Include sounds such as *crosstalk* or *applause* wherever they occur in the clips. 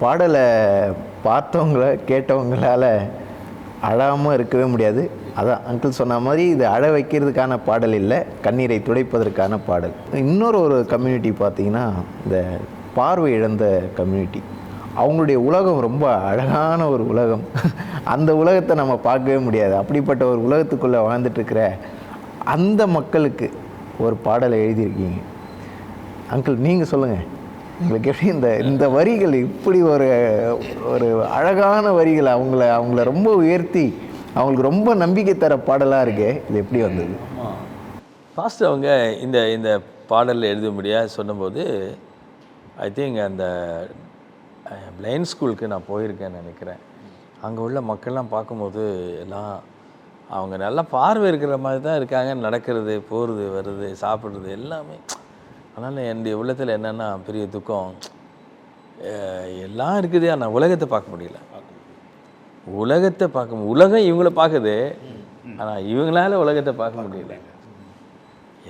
பாடலை பார்த்தவங்கள கேட்டவங்களால் அழாமல் இருக்கவே முடியாது. அதான் அங்கிள் சொன்ன மாதிரி இது அழ வைக்கிறதுக்கான பாடல் இல்லை கண்ணீரை துடைப்பதற்கான பாடல். இன்னொரு ஒரு கம்யூனிட்டி பார்த்தீங்கன்னா இந்த பார்வை இழந்த கம்யூனிட்டி அவங்களுடைய உலகம் ரொம்ப அழகான ஒரு உலகம். அந்த உலகத்தை நம்ம பார்க்கவே முடியாது. அப்படிப்பட்ட ஒரு உலகத்துக்குள்ளே வாழ்ந்துட்டுருக்கிற அந்த மக்களுக்கு ஒரு பாடலை எழுதியிருக்கீங்க. அங்கிள் நீங்கள் சொல்லுங்கள் எங்களுக்கு எப்படி இந்த இந்த வரிகள் இப்படி ஒரு ஒரு அழகான வரிகள் அவங்கள அவங்கள ரொம்ப உயர்த்தி அவங்களுக்கு ரொம்ப நம்பிக்கை தர பாடலாக இருக்கே இது எப்படி வந்தது? ஃபாஸ்ட் அவங்க இந்த இந்த பாடலில் எழுத முடியாது சொன்னபோது ஐ திங்க் அந்த பிளைண்ட் ஸ்கூலுக்கு நான் போயிருக்கேன்னு நினைக்கிறேன். அங்கே உள்ள மக்கள்லாம் பார்க்கும்போது எல்லாம் அவங்க நல்லா பார்வை இருக்கிற மாதிரி தான் இருக்காங்க. நடக்கிறது போகிறது வருது சாப்பிட்றது எல்லாமே. அதனால் என்னுடைய உள்ளத்தில் என்னென்னா பெரிய துக்கம். எல்லாம் இருக்குது ஆனால் உலகத்தை பார்க்க முடியல. உலகத்தை பார்க்க உலகம் இவங்கள பார்க்குது. ஆனால் இவங்களால உலகத்தை பார்க்க முடியல.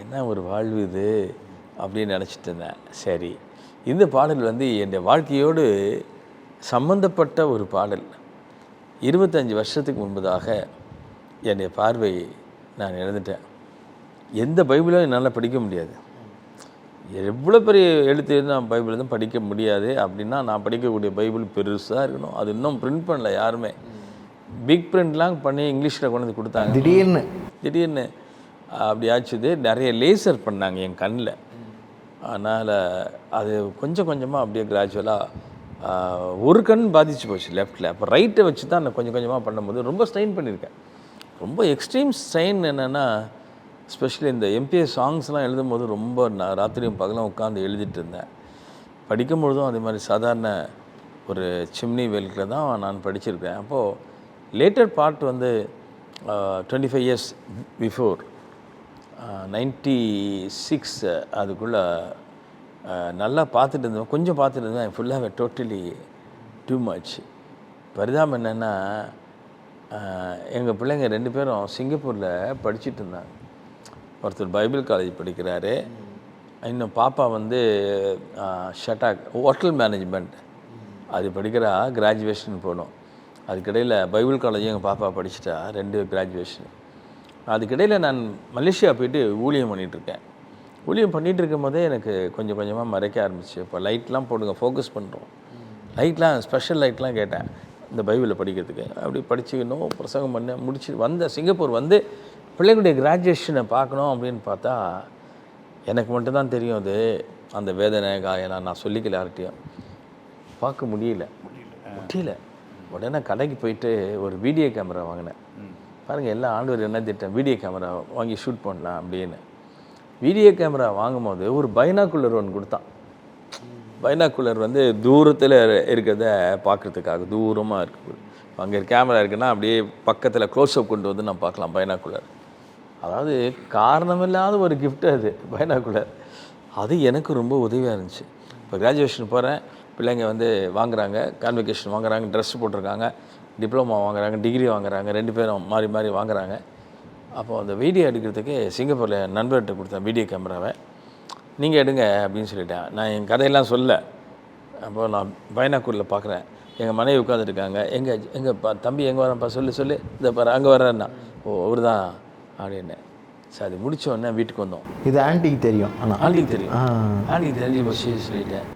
என்ன ஒரு வாழ்வு இது? அப்படின்னு நினச்சிட்டு இருந்தேன். சரி. இந்த பாடல் வந்து என் வாழ்க்கையோடு சம்பந்தப்பட்ட ஒரு பாடல். இருபத்தஞ்சி வருஷத்துக்கு முன்பதாக என்னுடைய பார்வை நான் இழந்துட்டேன் எந்த பைபிளும் என்னால் படிக்க முடியாது. எவ்வளோ பெரிய எழுத்து நான் பைபிள் தான் படிக்க முடியாது. அப்படின்னா நான் படிக்கக்கூடிய பைபிள் பெருசாக இருக்கணும். அது இன்னும் பிரிண்ட் பண்ணல யாருமே. பிக் பிரிண்ட்லாம் பண்ணி இங்கிலீஷில் கொண்டு வந்து கொடுத்தாங்க. திடீர்னு. திடீர்னு. அப்படி ஆச்சுது. நிறைய லேசர் பண்ணாங்க என் கண்ணில். அதனால் அது கொஞ்சம் கொஞ்சமாக அப்படியே கிராஜுவலாக ஒரு கண் பாதிச்சு போச்சு லெஃப்ட்டில் அப்போ ரைட்டை வச்சு தான் நான் கொஞ்சம் கொஞ்சமாக பண்ணும்போது ரொம்ப ஸ்ட்ரெயின் பண்ணியிருக்கேன் ரொம்ப எக்ஸ்ட்ரீம் ஸ்ட்ரெயின் என்னென்னா ஸ்பெஷலி இந்த எம்பிஎஸ் சாங்ஸ்லாம் எழுதும் போது ரொம்ப நான் ராத்திரியும் பகலும் உட்காந்து எழுதிட்டு இருந்தேன். படிக்கும் பொழுதும் அதே மாதிரி சாதாரண ஒரு சிம்னி வேலுக்கில் தான் நான் படிச்சிருக்கேன். அப்போது லேட்டர் பார்ட் வந்து twenty five years before ninety six அதுக்குள்ளே நல்லா பார்த்துட்டு இருந்தேன். கொஞ்சம் பார்த்துட்டு இருந்தேன். ஃபுல்லாக டோட்டலி டூ மச் பரிதாபம் என்னென்னா எங்கள் பிள்ளைங்க ரெண்டு பேரும் சிங்கப்பூரில் படிச்சுட்டு இருந்தாங்க. ஒருத்தர் பைபிள் காலேஜ் படிக்கிறாரு. இன்னும் பாப்பா வந்து ஷட்டாக் ஹோட்டல் மேனேஜ்மெண்ட். அது படிக்கிறா கிராஜுவேஷன் போகணும் அதுக்கிடையில் பைபிள் காலேஜ் எங்கள் பாப்பா படிச்சிட்டா ரெண்டு கிராஜுவேஷன் அதுக்கிடையில் நான் மலேசியா போயிட்டு ஊழியம் பண்ணிகிட்ருக்கேன் ஊழியம் பண்ணிகிட்டு இருக்கும்போதே எனக்கு கொஞ்சம் கொஞ்சமாக மறைக்க ஆரம்பிச்சு. இப்போ லைட்லாம் போடுங்க ஃபோக்கஸ் பண்ணுறோம் லைட்லாம் ஸ்பெஷல் லைட்லாம் கேட்டேன் இந்த பைபிளை படிக்கிறதுக்கு. அப்படி படிச்சுக்கணும் பிரசங்கம் பண்ண முடிச்சு வந்த சிங்கப்பூர் வந்து பிள்ளைங்களுடைய கிராஜுவேஷனை பார்க்கணும் அப்படின்னு பார்த்தா எனக்கு மட்டும்தான் தெரியும் அது. அந்த வேதனை காயெல்லாம் நான் சொல்லிக்கல யார்கிட்டையும். பார்க்க முடியல. முடியல. உடனே கடைக்கு போயிட்டு ஒரு வீடியோ கேமரா வாங்கினேன். பாருங்கள் எல்லா ஆண்டவர் என்ன திட்டம்? வீடியோ கேமரா வாங்கி ஷூட் பண்ணலாம் அப்படின்னு. வீடியோ கேமரா வாங்கும்போது ஒரு பைனாக்குலர் ஒன்று கொடுத்தான். பைனாக்குலர் வந்து தூரத்தில் இருக்கிறத பார்க்குறதுக்காக தூரமாக இருக்கு. அங்கே கேமரா இருக்குன்னா அப்படியே பக்கத்தில் க்ளோஸ்அப் கொண்டு வந்து நான் பார்க்கலாம் பைனாக்குலர் அதாவது காரணமில்லாத ஒரு கிஃப்ட் அது பைனாக்குலர் அது எனக்கு ரொம்ப உதவியாக இருந்துச்சு. இப்போ கிராஜுவேஷன் போகிறேன் பிள்ளைங்க வந்து வாங்குறாங்க கான்வெகேஷன் வாங்குறாங்க ட்ரெஸ் போட்டிருக்காங்க டிப்ளமா வாங்குறாங்க டிகிரி வாங்குறாங்க ரெண்டு பேரும் மாறி மாறி வாங்குறாங்க. அப்போ அந்த வீடியோ எடுக்கிறதுக்கு சிங்கப்பூரில் நண்பர்கிட்ட கொடுத்தேன் வீடியோ கேமராவை நீங்கள் எடுங்க அப்படின்னு சொல்லிட்டேன். நான் என் கதையெல்லாம் சொல்ல. அப்போது நான் பைனாக்கூரில் பார்க்குறேன் எங்கள் மனைவி உட்காந்துருக்காங்க எங்கள் எங்கள் தம்பி எங்கே வரேன்ப்பா சொல்லி சொல்லி. இந்த பாரு அங்கே வர்றேன்னா ஓ அவர் தான் அப்படின்னு. சரி அது உடனே வீட்டுக்கு வந்தோம். இது ஆன்ட்டிக்கு தெரியும் ஆனால் ஆண்டிக்கு தெரியும். ஆண்டிக்கு தெரிஞ்சு போச்சு சொல்லிட்டேன்.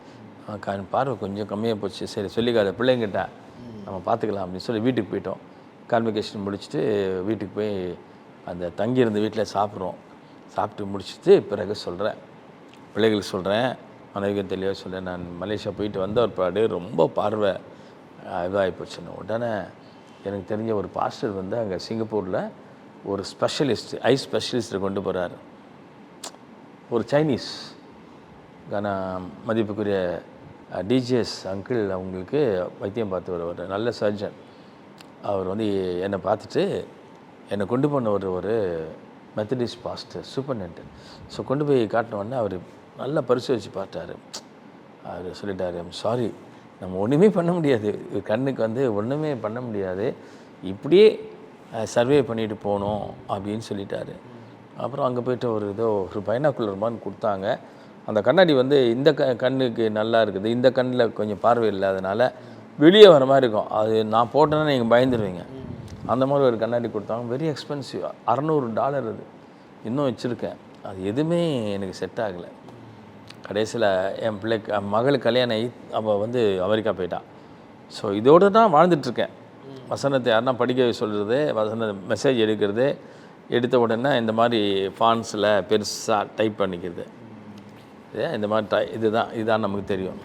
பார்வை கொஞ்சம் கம்மியாக போச்சு. சரி சொல்லிக்காத பிள்ளைங்கிட்ட நம்ம பார்த்துக்கலாம் அப்படின்னு சொல்லி வீட்டுக்கு போயிட்டோம். கான்வெகேஷன் முடிச்சுட்டு வீட்டுக்கு போய் அந்த தங்கியிருந்த வீட்டில் சாப்பிட்றோம். சாப்பிட்டு முடிச்சுட்டு பிறகு சொல்கிறேன் பிள்ளைகளுக்கு சொல்கிறேன் மனைவிக்கு தெளிவாக சொல்கிறேன் நான் மலேசியா போயிட்டு வந்த ஒரு பாடு ரொம்ப பார்வை இதாகி போச்சுன்னு. உடனே எனக்கு தெரிஞ்ச ஒரு பாஸ்டர் வந்து அங்கே சிங்கப்பூரில் ஒரு ஸ்பெஷலிஸ்ட் ஐ ஸ்பெஷலிஸ்ட்டை கொண்டு போகிறார் ஒரு சைனீஸ் கான மதிப்புக்குரிய டிஜிஎஸ் அங்கிள் அவங்களுக்கு வைத்தியம் பார்த்து ஒரு ஒரு நல்ல சர்ஜன் அவர் வந்து என்னை பார்த்துட்டு என்னை கொண்டு போன ஒரு ஒரு மெத்தடிஸ்ட் பாஸ்டர் சூப்பர்னென்ட் ஸோ கொண்டு போய் காட்டினோடனே அவர் நல்லா பரிசோதிச்சு பார்த்தாரு. அவர் சொல்லிட்டார் சாரி நம்ம ஒன்றுமே பண்ண முடியாது. கண்ணுக்கு வந்து ஒன்றுமே பண்ண முடியாது. இப்படியே சர்வே பண்ணிட்டு போகணும் அப்படின்னு சொல்லிட்டாரு. அப்புறம் அங்கே போயிட்டு ஒரு ஏதோ ஒரு பைனாக்குலர் மாதிரி கொடுத்தாங்க. அந்த கண்ணாடி வந்து இந்த க கண்ணுக்கு நல்லா இருக்குது. இந்த கண்ணில் கொஞ்சம் பார்வை இல்லாதனால வெளியே வர மாதிரி இருக்கும். அது நான் போட்டேன்னா நீங்கள் பயந்துருவீங்க. அந்த மாதிரி ஒரு கண்ணாடி கொடுத்தாங்க. வெரி எக்ஸ்பென்சிவ் அறநூறு டாலர் அது. இன்னும் வச்சுருக்கேன். அது எதுவுமே எனக்கு செட் ஆகலை. கடைசியில் என் பிள்ளைக்கு என் மகளுக்கு கல்யாணம் ஆகி அவள் வந்து அமெரிக்கா போயிட்டான் ஸோ இதோடு தான் வாழ்ந்துட்டுருக்கேன் வசனத்தை யாருன்னா படிக்க சொல்கிறது வசன மெசேஜ் எடுக்கிறது எடுத்த உடனே இந்த மாதிரி ஃபான்ஸில் பெருசாக டைப் பண்ணிக்கிறது. இந்த மாதிரி டை இதுதான் இதுதான் நமக்கு தெரியும்.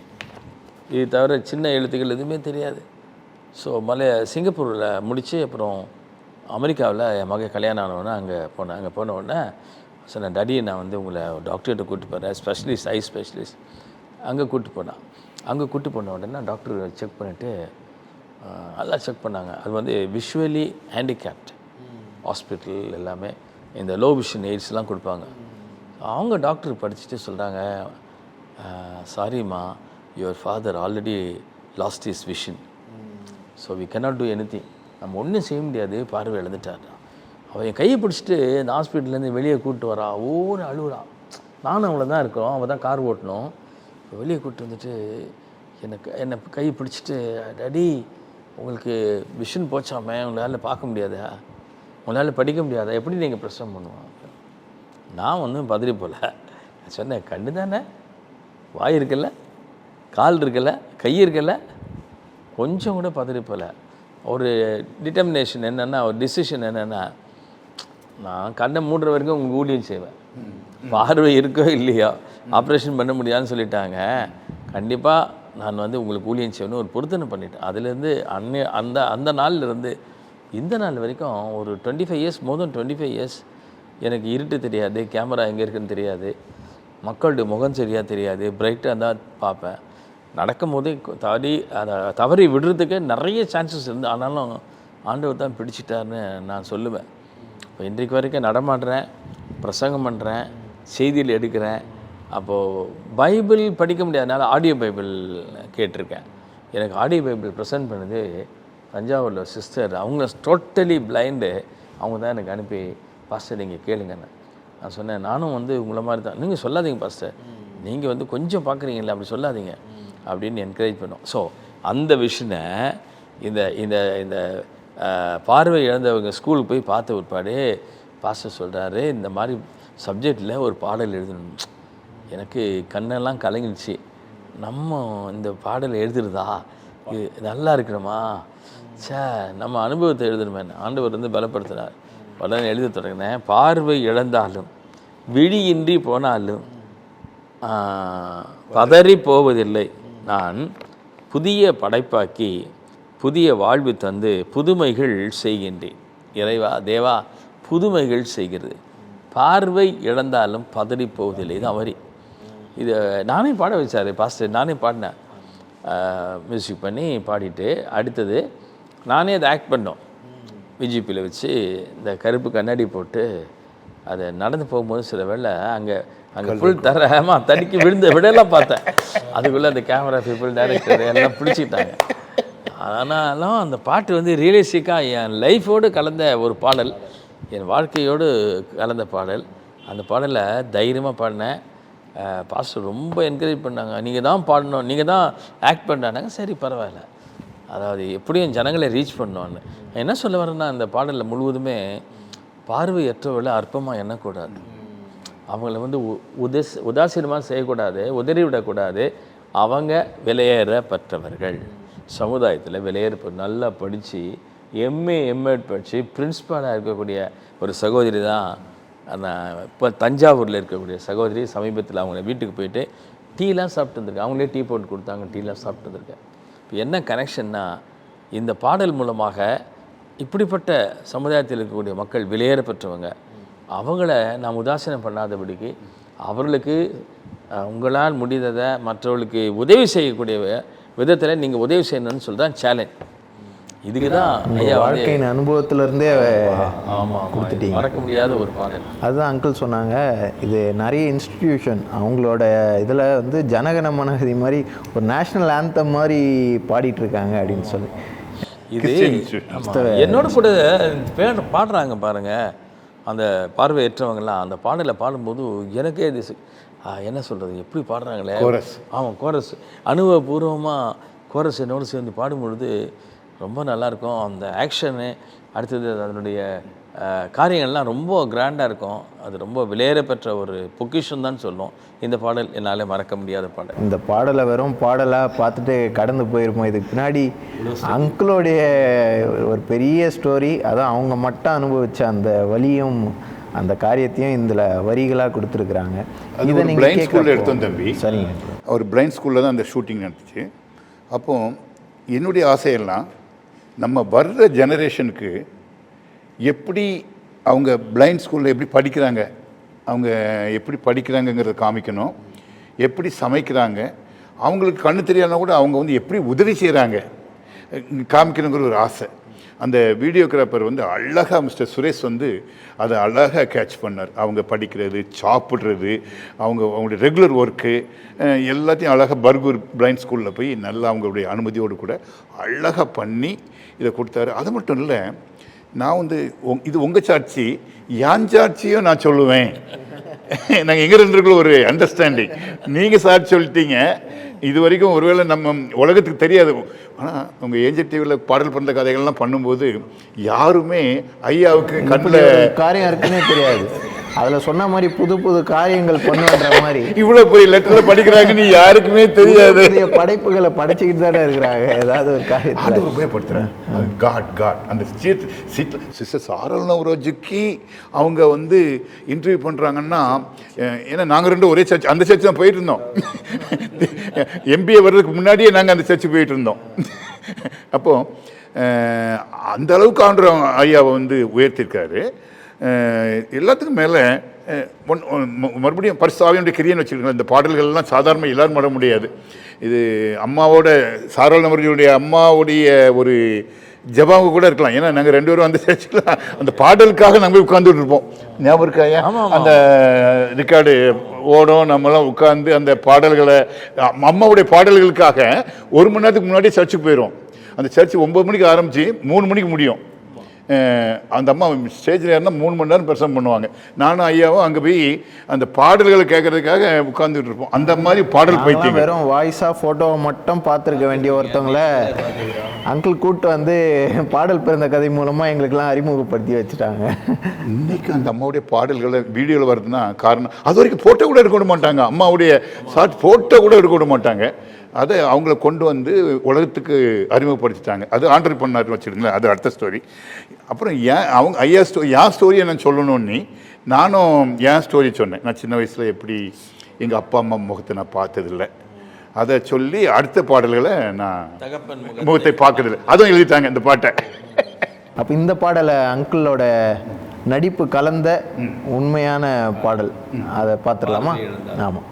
இது தவிர சின்ன எழுத்துக்கள் எதுவுமே தெரியாது. ஸோ மலை சிங்கப்பூரில் முடித்து அப்புறம் அமெரிக்காவில் என் மகன் கல்யாணம் ஆனவுடனே அங்கே போனேன். அங்கே போன உடனே சொன்னேன் டடி நான் வந்து உங்களை டாக்டர்கிட்ட கூப்பிட்டு போகிறேன் ஸ்பெஷலிஸ்ட் ஐ ஸ்பெஷலிஸ்ட் அங்கே கூப்பிட்டு போனான். அங்கே கூப்பிட்டு போன உடனே டாக்டர் செக் பண்ணிவிட்டு நல்லா செக் பண்ணாங்க. அது வந்து விஷுவலி ஹேண்டிகேப்ட் ஹாஸ்பிட்டல் எல்லாமே. இந்த லோ விஷன் எய்ட்ஸ்லாம் கொடுப்பாங்க. அவங்க டாக்டர் படிச்சுட்டு சொல்கிறாங்க சாரிம்மா your father already lost is vision so we cannot do anything நம்ம ஒன்றும் செய்ய முடியாது பார்வை இழந்துட்டார். அவன் என் கையை பிடிச்சிட்டு இந்த ஹாஸ்பிட்டல்லேருந்து வெளியே கூப்பிட்டு வரா ஒவ்வொரு அழுகுறா நானும் அவளை தான் இருக்கோம் அவள் தான் கார் ஓட்டணும். வெளியே கூப்பிட்டு வந்துட்டு எனக்கு என்னை கை பிடிச்சிட்டு டடி உங்களுக்கு விஷன் போச்சாமே உங்களால் பார்க்க முடியாதா? உங்களால் படிக்க முடியாதா? எப்படி நீங்கள் பிரசவம் பண்ணுவோம் நான் ஒன்றும் பதறி போல. நான் சொன்னேன் கண்ணு தானே? வாய் இருக்குல்ல கால் இருக்குல்ல கை இருக்குல்ல கொஞ்சம் கூட பதறி போல. ஒரு டிட்டர்மினேஷன் என்னென்னா ஒரு டிசிஷன் என்னென்னா நான் கண்ணை மூடுற வரைக்கும் உங்களுக்கு ஊழியம் செய்வேன். பார்வை இருக்கோ இல்லையோ ஆப்ரேஷன் பண்ண முடியாதுன்னு சொல்லிட்டாங்க. கண்டிப்பாக நான் வந்து உங்களுக்கு ஊழியம் செய்யணும் ஒரு பொருத்தனை பண்ணிட்டேன். அதுலேருந்து அன்னை அந்த அந்த நாள்லேருந்து இந்த நாள் வரைக்கும் ஒரு twenty five years more then twenty five years எனக்கு இருட்டு தெரியாது கேமரா எங்கே இருக்குன்னு தெரியாது மக்களுடைய முகம் சரியாக தெரியாது பிரைட்டாக தான் பார்ப்பேன். நடக்கும் போதே தவறி அதை தவறி விடுறதுக்கு நிறைய சான்சஸ் இருந்து ஆனாலும் ஆண்டவர் தான் பிடிச்சிட்டாருன்னு நான் சொல்லுவேன். இப்போ இன்றைக்கு வரைக்கும் நடமாடுறேன் பிரசங்கம் பண்ணுறேன் செய்தியில் எடுக்கிறேன் அப்போது பைபிள் படிக்க முடியாதனால ஆடியோ பைபிள் கேட்டிருக்கேன். எனக்கு ஆடியோ பைபிள் ப்ரெசென்ட் பண்ணது தஞ்சாவூரில் சிஸ்டர் அவங்க டோட்டலி பிளைண்டு அவங்க தான் எனக்கு அனுப்பி பாஸ்டர் நீங்கள் கேளுங்கன்னு. நான் சொன்னேன் நானும் வந்து உங்களை மாதிரி தான். நீங்கள் சொல்லாதீங்க பாஸ்டர் நீங்கள் வந்து கொஞ்சம் பார்க்குறீங்களே அப்படி சொல்லாதீங்க. அப்படின்னு என்கரேஜ் பண்ணோம். ஸோ அந்த விஷனை இந்த இந்த இந்த பார்வை இழந்தவங்க ஸ்கூலுக்கு போய் பார்த்த பிற்பாடு பாஸ்டர் சொல்கிறாரு இந்த மாதிரி சப்ஜெக்டில் ஒரு பாடல் எழுதணும். எனக்கு கண்ணெல்லாம் கலங்கிடுச்சு. நம்ம இந்த பாடல் எழுதுறதா? இது நல்லா இருக்கணுமா? சே நம்ம அனுபவத்தை எழுதணுமே. ஆண்டவர் வந்து பலப்படுத்தினார் உடனே எழுத தொடங்கினேன். பார்வை இழந்தாலும் விழியின்றி போனாலும் பதறி போவதில்லை. நான் புதிய படைப்பாக்கி புதிய வாழ்வு தந்து புதுமைகள் செய்கின்றேன். இறைவா தேவா புதுமைகள் செய்கிறது. பார்வை இழந்தாலும் பதறி போவதில்லை. இது அவரி. இது நானே பாட வச்சாரு பாஸ்டர். நானே பாடினேன். மியூசிக் பண்ணி பாடிட்டு அடுத்தது நானே அதை ஆக்ட் பண்ணோம். விஜிபியில் வச்சு இந்த கருப்பு கண்ணாடி போட்டு அதை நடந்து போகும்போது சில வேளை அங்கே அங்கே ஃபுல் தர ஆமாம் தடுக்கி விழுந்த விடலாம் பார்த்தேன். அதுக்குள்ளே அந்த கேமரா பீப்புள் டைரக்டர் எல்லாம் பிடிச்சிக்கிட்டாங்க ஆனாலும் அந்த பாட்டு வந்து ரியலிஸ்டிக்காக என் லைஃபோடு கலந்த ஒரு பாடல். என் வாழ்க்கையோடு கலந்த பாடல். அந்த பாடலை தைரியமாக பாடினேன். பாஸ்டர் ரொம்ப என்கரேஜ் பண்ணாங்க. நீங்கள் தான் பாடணும் நீங்கள் தான் ஆக்ட் பண்ணாங்க சரி பரவாயில்ல. அதாவது எப்படியும் ஜனங்களை ரீச் பண்ணோன்னு என்ன சொல்ல வரேன்னா அந்த பாடலில் முழுவதுமே பார்வையற்றவர்களை அற்பமாக எண்ணக்கூடாது. அவங்கள வந்து உ- உதஸ் உதாசீனமாக செய்யக்கூடாது உதறிவிடக்கூடாது. அவங்க விலையேறப்பட்டவர்கள். சமுதாயத்தில் விலையேற நல்லா படித்து எம்ஏ எம்எட் படித்து பிரின்ஸ்பாலாக இருக்கக்கூடிய ஒரு சகோதரி தான் அந்த இப்போ தஞ்சாவூரில் இருக்கக்கூடிய சகோதரி சமீபத்தில் அவங்க வீட்டுக்கு போயிட்டு டீலாம் சாப்பிட்டு வந்திருக்கேன் அவங்களே டீ போட்டு கொடுத்தாங்க டீலாம் சாப்பிட்டு வந்திருக்கேன் இப்போ என்ன கனெக்ஷன்னா இந்த பாடல் மூலமாக இப்படிப்பட்ட சமுதாயத்தில் இருக்கக்கூடிய மக்கள் வெளியேற பெற்றவங்க அவங்கள நாம் உதாசீனம் பண்ணாதபடிக்கு அவர்களுக்கு உங்களால் முடிந்ததை மற்றவர்களுக்கு உதவி செய்யக்கூடிய விதத்தில் நீங்கள் உதவி செய்யணும்னு சொல்லி தான் சேலஞ்ச் இதுக்கு தான் ஐயா வாழ்க்கையின் அனுபவத்திலேருந்தே ஆமாம் கொடுத்துட்டீங்க. மறக்க முடியாத ஒரு பாடல். அதுதான் அங்கிள் சொன்னாங்க. இது நிறைய இன்ஸ்டிடியூஷன் அவங்களோட இதில் வந்து ஜனகணமனகதி மாதிரி ஒரு நேஷ்னல் ஆந்தம் மாதிரி பாடிட்டு இருக்காங்க அப்படின்னு சொல்லி. இது. என்னோட கூட பேர் பாடுறாங்க பாருங்க. அந்த பார்வையற்றவங்கலாம் அந்த பாடலை பாடும்போது எனக்கே இது என்ன சொல்கிறது எப்படி பாடுறாங்களே? Chorus. ஆமாம் கோரஸ் அனுபவபூர்வமாக கோரஸ் என்னோடு சேர்ந்து பாடும்பொழுது ரொம்ப நல்லாயிருக்கும். அந்த ஆக்ஷனு அடுத்தது அதனுடைய காரியங்கள்லாம் ரொம்ப கிராண்டாக இருக்கும். அது ரொம்ப விலையேற பெற்ற ஒரு பொக்கிஷன் தான் சொல்லும். இந்த பாடல் என்னால் மறக்க முடியாத பாடல். இந்த பாடலை வெறும் பாடலாக பார்த்துட்டு கடந்து போயிருப்போம். இதுக்கு பின்னாடி அங்கிளோடைய ஒரு பெரிய ஸ்டோரி அதான் அவங்க மட்டும் அனுபவிச்ச அந்த வலியும் அந்த காரியத்தையும் இதில் வரிகளாக கொடுத்துருக்குறாங்க. ஒரு blind school எடுத்தோம் தம்பி. சரிங்க. அவர் பிளைண்ட் ஸ்கூலில் தான் அந்த ஷூட்டிங் நடந்துச்சு. அப்போ என்னுடைய ஆசையெல்லாம் நம்ம வர்ற ஜெனரேஷனுக்கு எப்படி அவங்க பிளைண்ட் ஸ்கூலில் எப்படி படிக்கிறாங்க? அவங்க எப்படி படிக்கிறாங்கங்கிறத காமிக்கணும். எப்படி சமைக்கிறாங்க? அவங்களுக்கு கண்ணு தெரியாதனா கூட அவங்க வந்து எப்படி உதவி செய்கிறாங்க காமிக்கணுங்கிற ஒரு ஆசை. அந்த வீடியோகிராஃபர் வந்து அழகாக மிஸ்டர் சுரேஷ் வந்து அதை அழகாக கேட்ச் பண்ணார். அவங்க படிக்கிறது சாப்பிட்றது அவங்க அவங்களுடைய ரெகுலர் ஒர்க்கு எல்லாத்தையும் அழகாக பர்கூர் பிளைண்ட் ஸ்கூலில் போய் நல்லா அவங்களுடைய அனுமதியோடு கூட அழகாக பண்ணி இதை கொடுத்தாரு. அது மட்டும் இல்லை நான் வந்து இது உங்கள் சாட்சி யான் சாட்சியும் நான் சொல்லுவேன். *laughs* நாங்கள் எங்கே இருந்துருக்குள்ள ஒரு அண்டர்ஸ்டாண்டிங் நீங்கள் சாட்சி சொல்லிட்டீங்க. இது வரைக்கும் ஒருவேளை நம்ம உலகத்துக்கு தெரியாது. ஆனால் உங்கள் ஏஞ்சல் டிவியில் பாடல் பிறந்த கதைகள்லாம் பண்ணும்போது யாருமே ஐயாவுக்கு கண்ணில் காரியம் இருக்குன்னே தெரியாது. அதில் சொன்ன மாதிரி புது புது காரியங்கள் பண்ணுன்ற மாதிரி. இவ்வளோ பெரிய லெட்டரில் படிக்கிறாங்கன்னு யாருக்குமே தெரியாது. படைப்புகளை படைச்சிக்கிட்டு தானே இருக்கிறாங்க. ஏதாவது ஒரு காரியத்தில். ஆண்டவர் உபயோகப்படுத்துறேன் காட் காட் அந்த சீட் சீட்டில் சிஸ்டர் சாரல் நவரோஜுக்கு அவங்க வந்து இன்டர்வியூ பண்ணுறாங்கன்னா ஏன்னா நாங்கள் ரெண்டும் ஒரே சர்ச் அந்த சர்ச் தான் போயிட்டு இருந்தோம். எம்பிஏ வர்றதுக்கு முன்னாடியே நாங்கள் அந்த சர்ச்சு போயிட்டு இருந்தோம். அப்போது அந்த அளவுக்கு ஆண்டவர் ஐயாவை வந்து உயர்த்திருக்காரு எல்லாத்துக்கும் மேலே மறுபடியும் பரிசாவியுடைய கிரியன் வச்சுருக்கோம் இந்த பாடல்கள்லாம் சாதாரண எல்லாரும் பாட முடியாது. இது அம்மாவோட சாரல் நபர்களுடைய அம்மாவுடைய ஒரு ஜபாவு கூட இருக்கலாம். ஏன்னா நாங்கள் ரெண்டு பேரும் அந்த சர்ச்சில் அந்த பாடலுக்காக நாங்கள் உட்காந்துட்டு இருப்போம். ஞாபகம் இருக்காயா அந்த ரெக்கார்டு ஓடும் நம்மலாம் உட்காந்து அந்த பாடல்களை அம்- அம்மாவுடைய பாடல்களுக்காக ஒரு மணி நேரத்துக்கு முன்னாடியே சர்ச்சுக்கு போயிடும் அந்த சர்ச் ஒம்பது மணிக்கு ஆரம்பித்து மூணு மணிக்கு முடியும். அந்த அம்மா ஸ்டேஜில் ஏறினா மூணு மணி நேரம் பிரசங்கம் பண்ணுவாங்க. நானும் ஐயாவும் அங்கே போய் அந்த பாடல்களை கேட்கறதுக்காக உட்காந்துட்டு இருப்போம். அந்த மாதிரி பாடல் பைத்தியங்க வெறும் வாய்ஸாக ஃபோட்டோவை மட்டும் பார்த்துருக்க வேண்டிய ஒருத்தவங்கள அங்கிள் கூட்டு வந்து பாடல் பிறந்த கதை மூலமாக எங்களுக்கெல்லாம் அறிமுகப்படுத்தி வச்சுட்டாங்க. இன்னைக்கு அந்த அம்மாவுடைய பாடல்களை வீடியோவில் வருதுன்னா காரணம். அது வரைக்கும் ஃபோட்டோ கூட எடுக்க விட மாட்டாங்க. அம்மாவுடைய ஷார்ட் ஃபோட்டோ கூட எடுக்க விட மாட்டாங்க. அதை அவங்கள கொண்டு வந்து உலகத்துக்கு அறிமுகப்படுத்திட்டாங்க. அது ஆண்டர் பண்ணார் வச்சுருங்களேன் அது அடுத்த ஸ்டோரி அப்புறம் ஏன் அவங்க ஐயா ஸ்டோரி என் ஸ்டோரியை நான் சொல்லணும்னு நானும் என் ஸ்டோரி சொன்னேன். நான் சின்ன வயசில் எப்படி எங்கள் அப்பா அம்மா முகத்தை நான் பார்த்ததில்ல. அதை சொல்லி அடுத்த பாடல்களை நான் தகப்பன் முகத்தை. பார்க்கறதில்ல. அதுவும் எழுதிட்டாங்க இந்த பாட்டை. அப்போ இந்த பாடலை அங்கிளோட நடிப்பு கலந்த உண்மையான பாடல். அதை பார்த்துடலாமா? ஆமாம்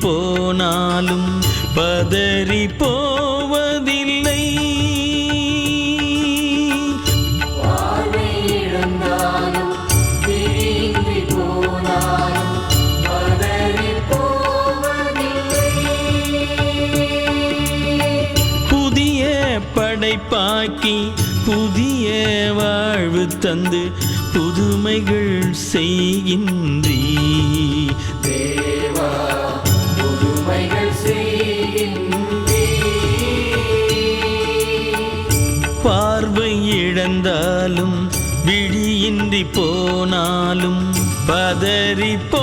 போனாலும் பதறி போவதில்லை. புதிய படைப்பாக்கி புதிய வாழ்வு தந்து புதுமைகள் செய்கின்றீ பார்வை இழந்தாலும் விழியின்றி போனாலும் பதறி போ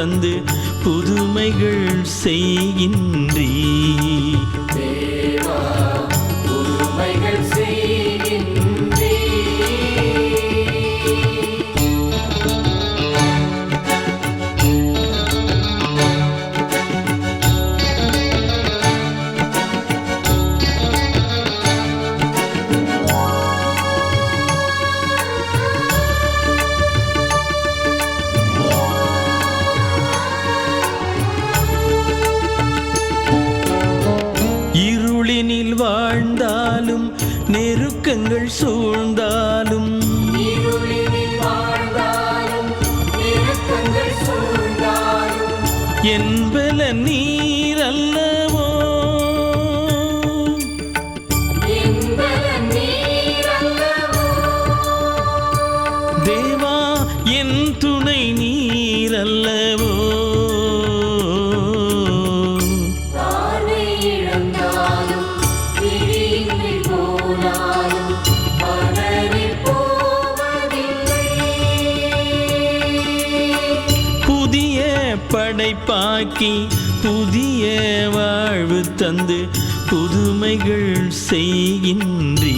தந்து புதுமைகள் செய்கின்றீ துக்கங்கள் சூழ்ந்தார் உருவாக்கி புதிய வாழ்வு தந்து புதுமைகள் செய்கின்றீ